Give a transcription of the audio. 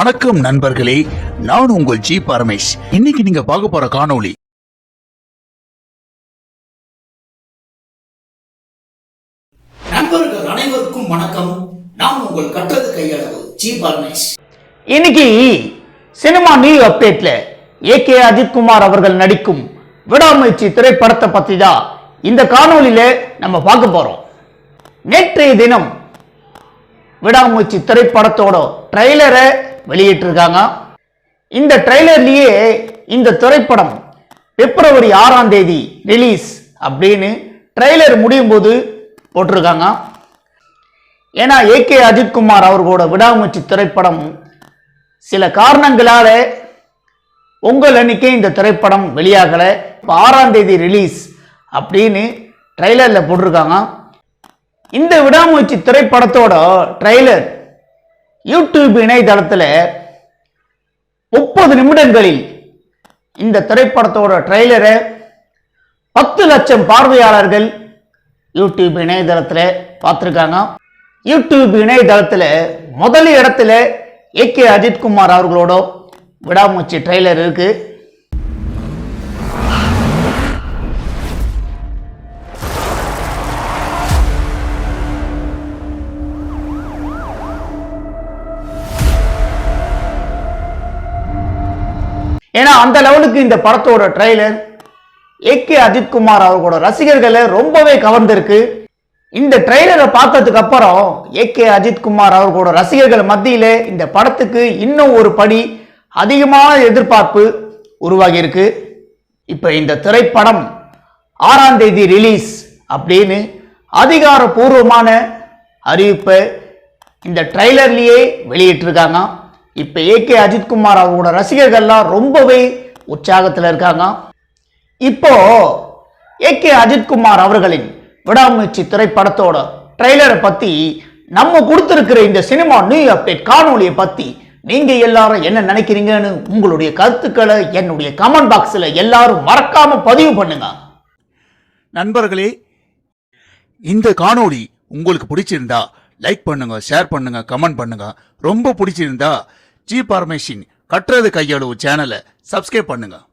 வணக்கம் நண்பர்களே நான் உங்கள் ஜி பரமேஷ். இன்னைக்கு நீங்க பார்க்க போற காணொளி நண்பர்கள் அனைவருக்கும் வணக்கம். நான் உங்கள் கற்றது கையளவு ஜி பரமேஷ். இன்னைக்கு சினிமா நியூ அப்டேட்ல ஏகே அஜித்குமார் அவர்கள் நடிக்கும் விடாமுயற்சி திரைப்படத்தை பத்தி தான் இந்த காணொளியில நம்ம பார்க்க போறோம். நேற்றைய தினம் விடாமுயற்சி திரைப்படத்தோட ட்ரெய்லரை வெளியிட்டிருக்காங்க. இந்த ட்ரெய்லர்லேயே இந்த திரைப்படம் பிப்ரவரி ஆறாம் தேதி ரிலீஸ் அப்படின்னு ட்ரெய்லர் முடியும் போது போட்டிருக்காங்க. ஏன்னா ஏகே அஜித்குமார் அவர்களோட விடாமுயற்சி திரைப்படம் சில காரணங்களால் உங்கள் அன்னைக்கே இந்த திரைப்படம் வெளியாகலை. இப்போ ஆறாம் தேதி ரிலீஸ் அப்படின்னு ட்ரெய்லரில் போட்டிருக்காங்க. இந்த விடாமுயற்சி திரைப்படத்தோட ட்ரெய்லர் யூடியூப் இணையதளத்தில் முப்பது நிமிடங்களில் இந்த திரைப்படத்தோட ட்ரெய்லரை பத்து லட்சம் பார்வையாளர்கள் யூடியூப் இணையதளத்தில் பார்த்துருக்காங்க. யூடியூப் இணையதளத்தில் முதல் இடத்துல ஏ கே அஜித்குமார் அவர்களோட விடாமூச்சி ட்ரெய்லர் இருக்குது ஏன்னா அந்த லெவலுக்கு இந்த படத்தோட ட்ரெய்லர் கே அஜித்குமார் அவர்களோட ரசிகர்களை ரொம்பவே கவர்ந்திருக்கு. இந்த ட்ரெய்லரை பார்த்ததுக்கு அப்புறம் ஏகே அஜித்குமார் அவர்களோட ரசிகர்கள் மத்தியில் இந்த படத்துக்கு இன்னும் ஒரு படி அதிகமான எதிர்பார்ப்பு உருவாகியிருக்கு. இப்போ இந்த திரைப்படம் ஆறாம் தேதி ரிலீஸ் அப்படின்னு அதிகாரப்பூர்வமான அறிவிப்பை இந்த ட்ரெய்லர்லேயே வெளியிட்டிருக்காங்க. இப்போ ஏகே அஜித்குமார் அவரோட ரசிகர்கள்லாம் ரொம்பவே உற்சாகத்தில் இருக்காங்க. இப்போ ஏகே அஜித்குமார் அவர்களின் விடாமுயற்சி திரைப்படத்தோட ட்ரெய்லரை பற்றி நம்ம கொடுத்துருக்கிற இந்த சினிமா நியூ அப்டேட் காணொலியை பற்றி நீங்கள் எல்லாரும் என்ன நினைக்கிறீங்கன்னு உங்களுடைய கருத்துக்களை என்னுடைய கமெண்ட் பாக்ஸில் எல்லாரும் மறக்காமல் பதிவு பண்ணுங்க. நண்பர்களே இந்த காணொளி உங்களுக்கு பிடிச்சிருந்தா லைக் பண்ணுங்க ஷேர் பண்ணுங்க கமெண்ட் பண்ணுங்க. ரொம்ப பிடிச்சிருந்தா ஜி பார்மேஷின் கட்டுறது கையளவு சேனலை சப்ஸ்கிரைப் பண்ணுங்கள்